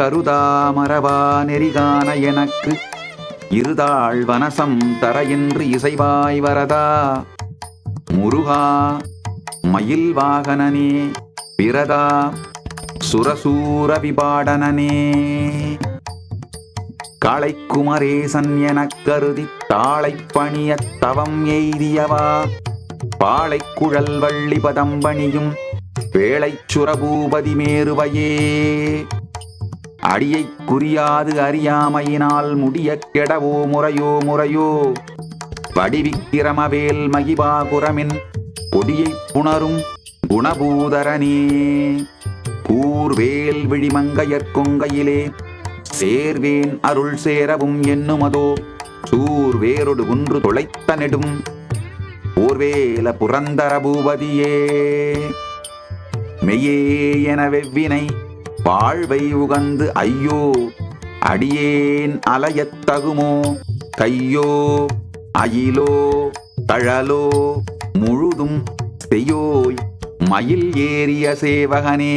கருதாமரவா நெறிகான எனக்கு? இருதாள் வனசம் தர என்று இசைவாய் வரதா? முருகா மயில் வாகனனே பிரதா சுரசூர விபாடனனே. காளைக்குமரேசன் எனக் கருதி தாளை பணிய தவம் எய்தியவா? பாளைக்குழல் வள்ளி பதம்பணியும் வேளைச் சுரபூபதி மேருவையே. அடியைக் குறியாது அறியாமையினால் முடியக் கெடவோ முறையோ முறையோ? வடிவிக்கிரமவேல் மகிபாகுரமின் கொடியை புணரும் குணபூதரனே. கூர்வேல் விழிமங்கையற்கொங்கையிலே சேர்வேன் அருள் சேரவும் என்னுமதோ? சூர்வேரொடு குன்று தொலைத்த நெடும் போர்வேல புரந்தர பூபதியே மெய்யே என வெவ்வினை வாழ்வை உகந்து ஐயோ அடியேன் அலையத்தகுமோ கையோ அயிலோ தழலோ முழுதும் செய்யோய் மயில் ஏறிய சேவகனே.